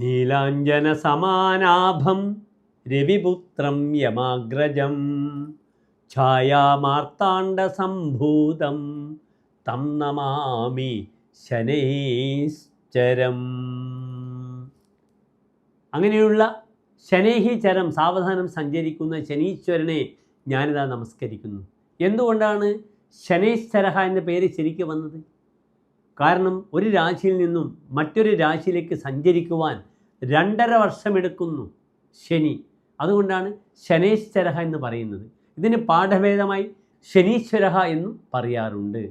നീലാഞ്ജന സമാനാഭം രവിപുത്രം യമാഗ്രജം. ഛായാമാർത്താണ്ഡ സംഭൂതം തം നമാമി ശനൈശ്ചരം. അങ്ങനെയുള്ള ശനേഹിചരം സാവധാനം സഞ്ചരിക്കുന്ന ശനീശ്വരനെ ഞാനിതാ നമസ്കരിക്കുന്നു. എന്തുകൊണ്ടാണ് ശനൈശ്വരഹ എന്ന പേര് ശരിക്കും വന്നത്? കാരണം ഒരു രാശിയിൽ നിന്നും മറ്റൊരു രാശിയിലേക്ക് സഞ്ചരിക്കുവാൻ രണ്ടര വർഷമെടുക്കുന്നു ശനി. അതുകൊണ്ടാണ് ശനേശ്വരഹ എന്ന് പറയുന്നത്. ഇതിന് പാഠഭേദമായി ശനീശ്വരഹ എന്നും പറയാറുണ്ട്.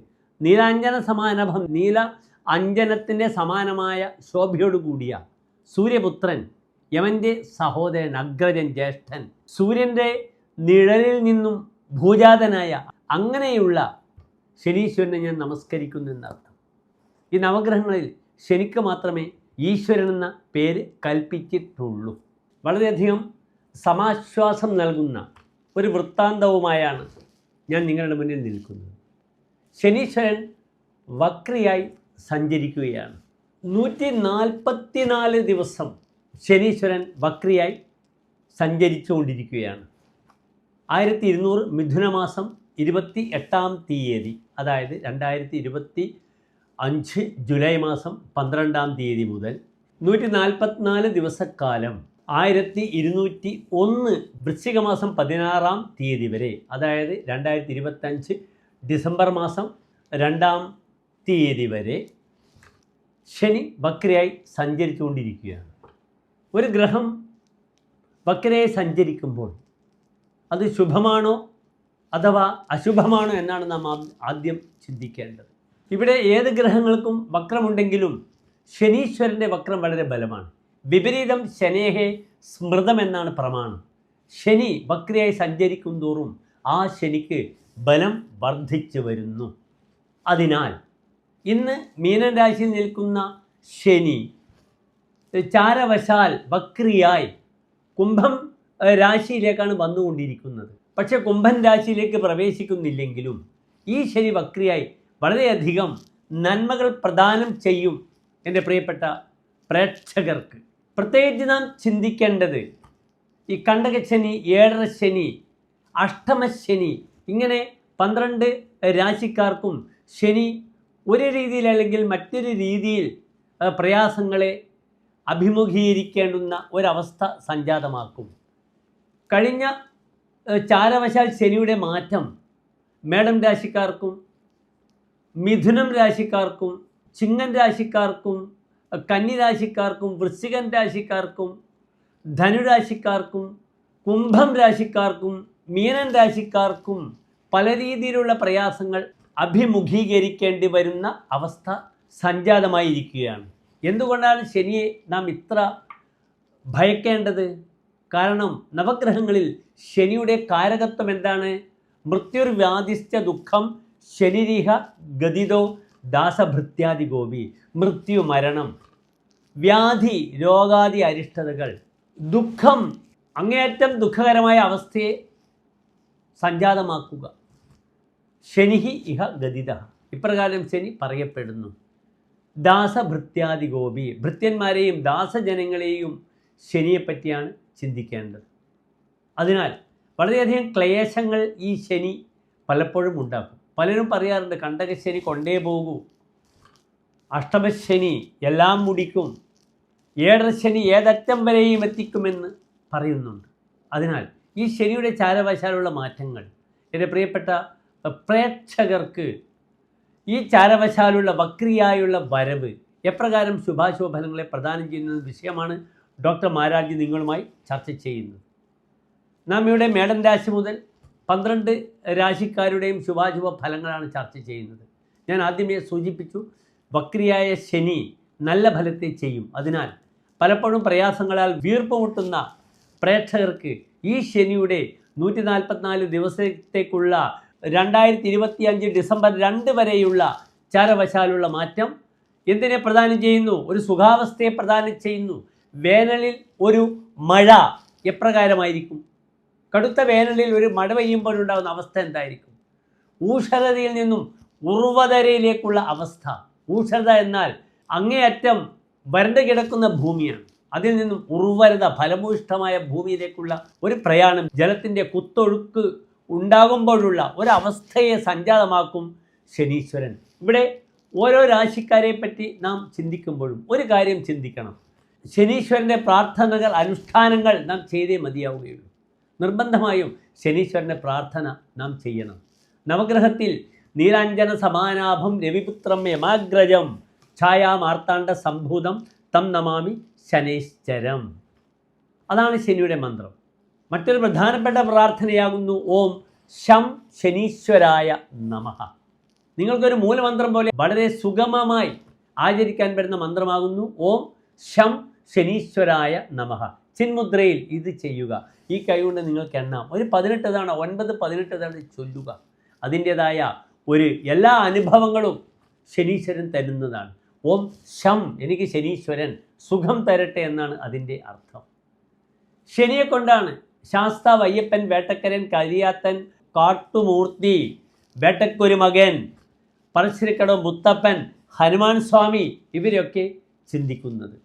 നീലാഞ്ജന സമാനഭം നീല അഞ്ജനത്തിന്റെ സമാനമായ ശോഭയോടുകൂടിയ സൂര്യപുത്രൻ യമന്റെ സഹോദരൻ അഗ്രജൻ ജ്യേഷ്ഠൻ സൂര്യന്റെ നിഴലിൽ നിന്നും ഭൂജാതനായ അങ്ങനെയുള്ള ശനീശ്വരനെ ഞാൻ നമസ്കരിക്കുന്നു എന്നർത്ഥം ഈ നവഗ്രഹങ്ങളിൽ ശനിക്ക് മാത്രമേ ഈശ്വരൻ എന്ന പേര് കൽപ്പിച്ചിട്ടുള്ളൂ. വളരെയധികം സമാശ്വാസം നൽകുന്ന ഒരു വൃത്താന്തവുമായാണ് ഞാൻ നിങ്ങളുടെ മുന്നിൽ നിൽക്കുന്നത്. ശനീശ്വരൻ വക്രിയായി സഞ്ചരിക്കുകയാണ്. നൂറ്റി നാൽപ്പത്തിനാല് ദിവസം ശനീശ്വരൻ വക്രിയായി സഞ്ചരിച്ചുകൊണ്ടിരിക്കുകയാണ്. ആയിരത്തി ഇരുന്നൂറ് മിഥുനമാസം ഇരുപത്തി എട്ടാം തീയതി അതായത് രണ്ടായിരത്തി ഇരുപത്തി അഞ്ച് ജൂലൈ മാസം പന്ത്രണ്ടാം തീയതി മുതൽ നൂറ്റി നാൽപ്പത്തിനാല് ദിവസക്കാലം ആയിരത്തി ഇരുന്നൂറ്റി ഒന്ന് വൃശ്ചിക മാസം പതിനാറാം തീയതി വരെ അതായത് രണ്ടായിരത്തി ഇരുപത്തഞ്ച് ഡിസംബർ മാസം രണ്ടാം തീയതി വരെ ശനി വക്രയായി സഞ്ചരിച്ചുകൊണ്ടിരിക്കുകയാണ്. ഒരു ഗ്രഹം വക്രയായി സഞ്ചരിക്കുമ്പോൾ അത് ശുഭമാണോ അഥവാ അശുഭമാണോ എന്നാണ് നാം ആദ്യം ചിന്തിക്കേണ്ടത്. ഇവിടെ ഏത് ഗ്രഹങ്ങൾക്കും വക്രമുണ്ടെങ്കിലും ശനീശ്വരന്റെ വക്രം വളരെ ബലമാണ്. വിപരീതം ശനേഹെ സ്മൃതം എന്നാണ് പ്രമാണം. ശനി വക്രയായി സഞ്ചരിക്കും തോറും ആ ശനിക്ക് ബലം വർദ്ധിച്ചു വരുന്നു. അതിനാൽ ഇന്ന് മീനൻ രാശിയിൽ നിൽക്കുന്ന ശനി ചാരവശാൽ വക്രിയായി കുംഭം രാശിയിലേക്കാണ് വന്നുകൊണ്ടിരിക്കുന്നത്. പക്ഷേ കുംഭൻ രാശിയിലേക്ക് പ്രവേശിക്കുന്നില്ലെങ്കിലും ഈ ശനി വക്രിയായി വളരെയധികം നന്മകൾ പ്രദാനം ചെയ്യും എന്റെ പ്രിയപ്പെട്ട പ്രേക്ഷകർക്ക്. പ്രത്യേകിച്ച് നാം ചിന്തിക്കേണ്ടത് ഈ കണ്ടകശനി ഏഴര ശനി അഷ്ടമശനി ഇങ്ങനെ പന്ത്രണ്ട് രാശിക്കാർക്കും ശനി ഒരു രീതിയിൽ അല്ലെങ്കിൽ മറ്റൊരു രീതിയിൽ പ്രയാസങ്ങളെ അഭിമുഖീകരിക്കേണ്ടുന്ന ഒരവസ്ഥ സംജാതമാക്കും. കഴിഞ്ഞ ചാരവശാൽ ശനിയുടെ മാറ്റം മേടം രാശിക്കാർക്കും മിഥുനം രാശിക്കാർക്കും ചിങ്ങൻ രാശിക്കാർക്കും കന്നി രാശിക്കാർക്കും വൃശ്ചികൻ രാശിക്കാർക്കും ധനുരാശിക്കാർക്കും കുംഭം രാശിക്കാർക്കും മീനൻ രാശിക്കാർക്കും പല രീതിയിലുള്ള പ്രയാസങ്ങൾ അഭിമുഖീകരിക്കേണ്ടി വരുന്ന അവസ്ഥ സംജാതമായിരിക്കുകയാണ്. എന്തുകൊണ്ടാണ് ശനിയെ നാം ഇത്ര ഭയക്കേണ്ടത്? കാരണം നവഗ്രഹങ്ങളിൽ ശനിയുടെ കാരകത്വം എന്താണ്? മൃത്യുർ മൃത്യുർവ്യാധിസ്ഥ ദുഃഖം ശനിരിഹ ഗതിതോ ദാസഭൃത്യാദി ഗോപി മൃത്യു മരണം വ്യാധി രോഗാദി അരിഷ്ടതകൾ ദുഃഖം അങ്ങേയറ്റം ദുഃഖകരമായ അവസ്ഥയെ സംജാതമാക്കുക. ശനിഹി ഇഹ ഗതിത. ഇപ്രകാരം ശനി പറയപ്പെടുന്നു. ദാസഭൃത്യാദി ഗോപി ഭൃത്യന്മാരെയും ദാസജനങ്ങളെയും ശനിയെപ്പറ്റിയാണ് ചിന്തിക്കേണ്ടത്. അതിനാൽ വളരെയധികം ക്ലേശങ്ങൾ ഈ ശനി പലപ്പോഴും ഉണ്ടാക്കും. പലരും പറയാറുണ്ട് കണ്ടകശനി കൊണ്ടേ പോകൂ. അഷ്ടമശനി എല്ലാം മുടിക്കും. ഏഴരശനി ഏതറ്റം വരെയും എത്തിക്കുമെന്ന് പറയുന്നുണ്ട്. അതിനാൽ ഈ ശനിയുടെ ചാരവശാലുള്ള മാറ്റങ്ങൾ എന്റെ പ്രിയപ്പെട്ട പ്രേക്ഷകർക്ക് ഈ ചാരവശാലുള്ള വക്രിയായുള്ള വരവ് എപ്രകാരം ശുഭാശുഭ ഫലങ്ങളെ പ്രദാനം ചെയ്യുന്ന വിഷയമാണ് ഡോക്ടർ മാരാജി നിങ്ങളുമായി ചർച്ച ചെയ്യുന്നത്. നാം ഇവിടെ മേടൻ രാശി മുതൽ പന്ത്രണ്ട് രാശിക്കാരുടെയും ശുഭാശുഭ ഫലങ്ങളാണ് ചർച്ച ചെയ്യുന്നത്. ഞാൻ ആദ്യമേ സൂചിപ്പിച്ചു വക്രിയായ ശനി നല്ല ഫലത്തെ ചെയ്യും. അതിനാൽ പലപ്പോഴും പ്രയാസങ്ങളാൽ വീർപ്പുമുട്ടുന്ന പ്രേക്ഷകർക്ക് ഈ ശനിയുടെ നൂറ്റി നാൽപ്പത്തിനാല് ദിവസത്തേക്കുള്ള രണ്ടായിരത്തി ഇരുപത്തി അഞ്ച് ഡിസംബർ രണ്ട് വരെയുള്ള ചാരവശാലുള്ള മാറ്റം എന്തിനെ പ്രദാനം ചെയ്യുന്നു? ഒരു സുഖാവസ്ഥയെ പ്രദാനം ചെയ്യുന്നു. വേനലിൽ ഒരു മഴ എപ്രകാരമായിരിക്കും? കടുത്ത വേനലിൽ ഒരു മഴ പെയ്യുമ്പോഴുണ്ടാകുന്ന അവസ്ഥ എന്തായിരിക്കും? ഊഷരതയിൽ നിന്നും ഉർവതരയിലേക്കുള്ള അവസ്ഥ. ഊഷരത എന്നാൽ അങ്ങേയറ്റം വരണ്ട കിടക്കുന്ന ഭൂമിയാണ്. അതിൽ നിന്നും ഉർവരത ഫലഭൂയിഷ്ഠമായ ഭൂമിയിലേക്കുള്ള ഒരു പ്രയാണം ജലത്തിന്റെ കുത്തൊഴുക്ക് ഉണ്ടാകുമ്പോഴുള്ള ഒരവസ്ഥയെ സംജാതമാക്കും ശനീശ്വരൻ. ഇവിടെ ഓരോ രാശിക്കാരെ പറ്റി നാം ചിന്തിക്കുമ്പോഴും ഒരു കാര്യം ചിന്തിക്കണം. ശനീശ്വരന്റെ പ്രാർത്ഥനകൾ അനുഷ്ഠാനങ്ങൾ നാം ചെയ്തേ മതിയാവുകയുള്ളൂ. നിർബന്ധമായും ശനീശ്വരന്റെ പ്രാർത്ഥന നാം ചെയ്യണം. നവഗ്രഹത്തിൽ നീലാഞ്ജന സമാനാഭം രവിപുത്രം യമാഗ്രജം ഛായാമാർത്താണ്ഡ സംഭൂതം തം നമാമി ശനൈശ്ചരം. അതാണ് ശനിയുടെ മന്ത്രം. മറ്റൊരു പ്രധാനപ്പെട്ട പ്രാർത്ഥനയാകുന്നു ഓം ശം ശനീശ്വരായ നമഃ. നിങ്ങൾക്കൊരു മൂലമന്ത്രം പോലെ വളരെ സുഗമമായി ആചരിക്കാൻ പറ്റുന്ന മന്ത്രമാകുന്നു ഓം ശം ശനീശ്വരായ നമഃ. ചിന്മുദ്രയിൽ ഇത് ചെയ്യുക. ഈ കൈ കൊണ്ട് നിങ്ങൾക്ക് എണ്ണാം. ഒരു പതിനെട്ട് തവണ ഒൻപത് പതിനെട്ട് തവണ ചൊല്ലുക. അതിന്റേതായ ഒരു എല്ലാ അനുഭവങ്ങളും ശനീശ്വരൻ തരുന്നതാണ്. ഓം ശം എനിക്ക് ശനീശ്വരൻ സുഖം തരട്ടെ എന്നാണ് അതിന്റെ അർത്ഥം. ശനിയെ കൊണ്ടാണ് ശാസ്ത വയ്യപ്പൻ വേട്ടക്കരൻ കരിയാത്തൻ കാട്ടുമൂർത്തി വേട്ടക്കൊരു മകൻ പറശ്ശിരിക്കടവ് മുത്തപ്പൻ ഹനുമാൻ സ്വാമി ഇവരൊക്കെ ചിന്തിക്കുന്നത്.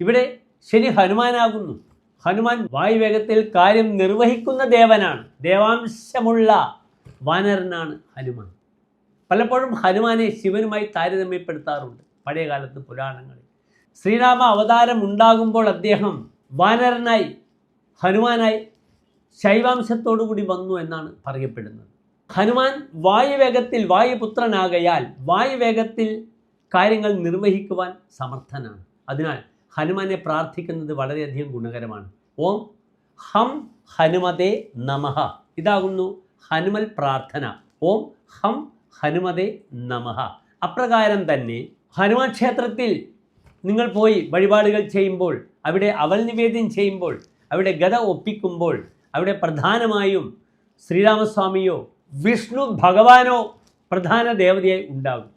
ഇവിടെ ശനി ഹനുമാനാകുന്നു. ഹനുമാൻ വായുവേഗത്തിൽ കാര്യം നിർവഹിക്കുന്ന ദേവനാണ്. ദേവാംശമുള്ള വാനരനാണ് ഹനുമാൻ. പലപ്പോഴും ഹനുമാനെ ശിവനുമായി താരതമ്യപ്പെടുത്താറുണ്ട് പഴയ കാലത്ത് പുരാണങ്ങളിൽ. ശ്രീരാമ അവതാരം ഉണ്ടാകുമ്പോൾ അദ്ദേഹം വാനരനായി ഹനുമാനായി ശൈവാംശത്തോടുകൂടി വന്നു എന്നാണ് പറയപ്പെടുന്നത്. ഹനുമാൻ വായുവേഗത്തിൽ വായുപുത്രനാകയാൽ വായുവേഗത്തിൽ കാര്യങ്ങൾ നിർവഹിക്കുവാൻ സമർത്ഥനാണ്. അതിനാൽ ഹനുമാനെ പ്രാർത്ഥിക്കുന്നത് വളരെയധികം ഗുണകരമാണ്. ഓം ഹം ഹനുമതേ നമഹ ഇതാകുന്നു ഹനുമൽ പ്രാർത്ഥന. ഓം ഹം ഹനുമതേ നമഹ അപ്രകാരം തന്നെ ഹനുമാൻ ക്ഷേത്രത്തിൽ നിങ്ങൾ പോയി വഴിപാടുകൾ ചെയ്യുമ്പോൾ അവിടെ അവൽ നിവേദ്യം ചെയ്യുമ്പോൾ അവിടെ ഗത ഒപ്പിക്കുമ്പോൾ അവിടെ പ്രധാനമായും ശ്രീരാമസ്വാമിയോ വിഷ്ണു ഭഗവാനോ പ്രധാന ദേവതയായി ഉണ്ടാകും.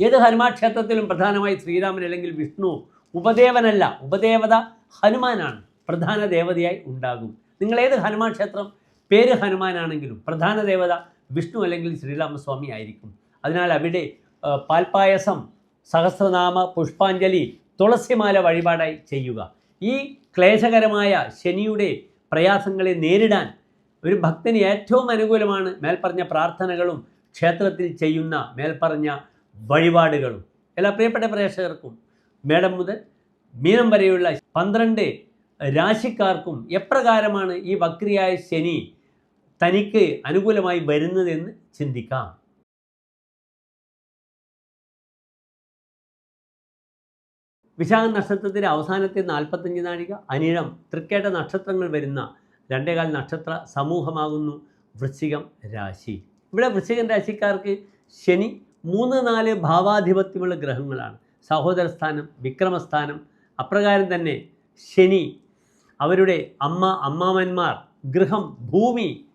ഏത് ഹനുമാൻ ക്ഷേത്രത്തിലും പ്രധാനമായി ശ്രീരാമൻ അല്ലെങ്കിൽ വിഷ്ണു ഉപദേവനല്ല ഉപദേവത ഹനുമാനാണ്. പ്രധാന ദേവതയായി ഉണ്ടാകും. നിങ്ങൾ ഏത് ഹനുമാൻ ക്ഷേത്രം? പേര് ഹനുമാനാണെങ്കിലും പ്രധാന ദേവത വിഷ്ണു അല്ലെങ്കിൽ ശ്രീരാമസ്വാമി ആയിരിക്കും. അതിനാൽ അവിടെ പാൽപ്പായസം സഹസ്രനാമ പുഷ്പാഞ്ജലി തുളസിമാല വഴിപാടായി ചെയ്യുക. ഈ ക്ലേശകരമായ ശനിയുടെ പ്രയാസങ്ങളെ നേരിടാൻ ഒരു ഭക്തന് ഏറ്റവും അനുകൂലമാണ് മേൽപ്പറഞ്ഞ പ്രാർത്ഥനകളും ക്ഷേത്രത്തിൽ ചെയ്യുന്ന മേൽപ്പറഞ്ഞ വഴിപാടുകളും. എല്ലാ പ്രിയപ്പെട്ട പ്രേക്ഷകർക്കും മേടം മുതൽ മീനം വരെയുള്ള പന്ത്രണ്ട് രാശിക്കാർക്കും എപ്രകാരമാണ് ഈ വക്രിയായ ശനി തനിക്ക് അനുകൂലമായി വരുന്നതെന്ന് ചിന്തിക്കാം. വിശാഖ നക്ഷത്രത്തിന്റെ അവസാനത്തെ നാൽപ്പത്തഞ്ച് നാഴിക അനിഴം തൃക്കേട്ട നക്ഷത്രങ്ങൾ വരുന്ന രണ്ടേകാൽ നക്ഷത്ര സമൂഹമാകുന്നു വൃശ്ചികം രാശി. ഇവിടെ വൃശ്ചികം രാശിക്കാർക്ക് ശനി മൂന്ന് നാല് ഭാവാധിപത്യമുള്ള ഗ്രഹങ്ങളാണ്. സഹോദരസ്ഥാനം വിക്രമസ്ഥാനം അപ്രകാരം തന്നെ ശനി അവരുടെ അമ്മ അമ്മാമന്മാർ ഗൃഹം ഭൂമി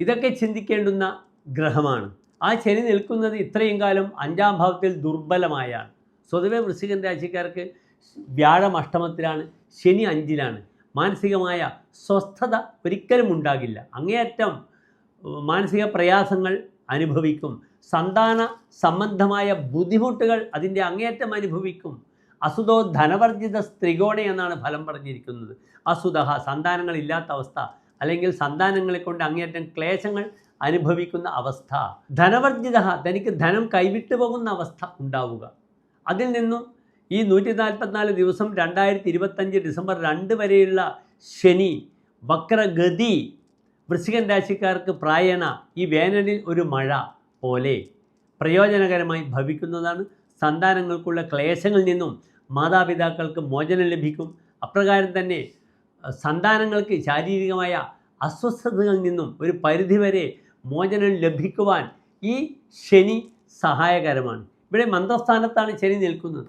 ഇതൊക്കെ ചിന്തിക്കേണ്ടുന്ന ഗ്രഹമാണ്. ആ ശനി നിൽക്കുന്നത് ഇത്രയും കാലം അഞ്ചാം ഭാവത്തിൽ ദുർബലമായാണ്. സ്വതവേ വൃശ്ചികൻ രാശിക്കാർക്ക് വ്യാഴം അഷ്ടമത്തിലാണ് ശനി അഞ്ചിലാണ്. മാനസികമായ സ്വസ്ഥത ഒരിക്കലും ഉണ്ടാകില്ല. അങ്ങേയറ്റം മാനസിക പ്രയാസങ്ങൾ അനുഭവിക്കും. സന്താന സംബന്ധമായ ബുദ്ധിമുട്ടുകൾ അതിന്റെ അങ്ങേറ്റം അനുഭവിക്കും. അസുതോ ധനവർജിത സ്ത്രികോണ എന്നാണ് ഫലം പറഞ്ഞിരിക്കുന്നത്. അസുതഹ സന്താനങ്ങളില്ലാത്ത അവസ്ഥ അല്ലെങ്കിൽ സന്താനങ്ങളെ കൊണ്ട് അങ്ങേയറ്റം ക്ലേശങ്ങൾ അനുഭവിക്കുന്ന അവസ്ഥ. ധനവർജിത തനിക്ക് ധനം കൈവിട്ടു പോകുന്ന അവസ്ഥ ഉണ്ടാവുക. അതിൽ നിന്നും ഈ നൂറ്റി നാൽപ്പത്തിനാല് ദിവസം രണ്ടായിരത്തി ഇരുപത്തഞ്ച് ഡിസംബർ രണ്ട് വരെയുള്ള ശനി വക്രഗതി വൃശ്ചികൻ രാശിക്കാർക്ക് പ്രായണ ഈ വേനലിൽ ഒരു മഴ. പോലെ പ്രയോജനകരമായി ഭവിക്കുന്നതാണ്. സന്താനങ്ങൾക്കുള്ള ക്ലേശങ്ങളിൽ നിന്നും മാതാപിതാക്കൾക്ക് മോചനം ലഭിക്കും. അപ്രകാരം തന്നെ സന്താനങ്ങൾക്ക് ശാരീരികമായ അസ്വസ്ഥതകളിൽ നിന്നും ഒരു പരിധിവരെ മോചനം ലഭിക്കുവാൻ ഈ ശനി സഹായകരമാണ്. ഇവിടെ മന്ത്രസ്ഥാനത്താണ് ശനി നിൽക്കുന്നത്.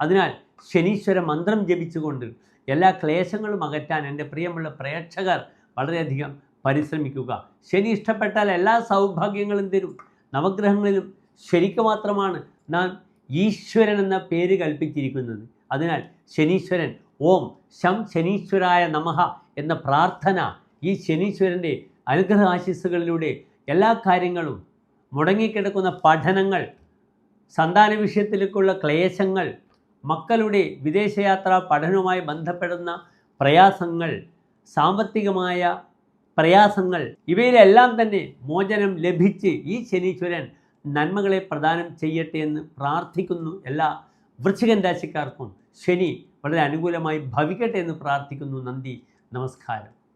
അതിനാൽ ശനീശ്വര മന്ത്രം ജപിച്ചുകൊണ്ട് എല്ലാ ക്ലേശങ്ങളും അകറ്റാൻ എന്റെ പ്രിയമുള്ള പ്രേക്ഷകർ വളരെയധികം പരിശ്രമിക്കുക. ശനി ഇഷ്ടപ്പെട്ടാൽ എല്ലാ സൗഭാഗ്യങ്ങളും തരും. നവഗ്രഹങ്ങളിലും ശനിക്ക് മാത്രമാണ് നാം ഈശ്വരൻ എന്ന പേര് കൽപ്പിച്ചിരിക്കുന്നത്. അതിനാൽ ശനീശ്വരൻ ഓം ശം ശനീശ്വരായ നമഹ എന്ന പ്രാർത്ഥന ഈ ശനീശ്വരന്റെ അനുഗ്രഹ ആശീസ്സുകളിലൂടെ എല്ലാ കാര്യങ്ങളും മുടങ്ങിക്കിടക്കുന്ന പഠനങ്ങൾ സന്താന വിഷയത്തിലേക്കുള്ള ക്ലേശങ്ങൾ മക്കളുടെ വിദേശയാത്ര പഠനവുമായി ബന്ധപ്പെടുന്ന പ്രയാസങ്ങൾ സാമ്പത്തികമായ പ്രയാസങ്ങൾ ഇവയിലെല്ലാം തന്നെ മോചനം ലഭിച്ച് ഈ ശനീശ്വരൻ നന്മകളെ പ്രദാനം ചെയ്യട്ടെ എന്ന് പ്രാർത്ഥിക്കുന്നു. എല്ലാ വൃശ്ചികൻ രാശിക്കാർക്കും ശനി വളരെ അനുകൂലമായി ഭവിക്കട്ടെ എന്ന് പ്രാർത്ഥിക്കുന്നു. നന്ദി നമസ്കാരം.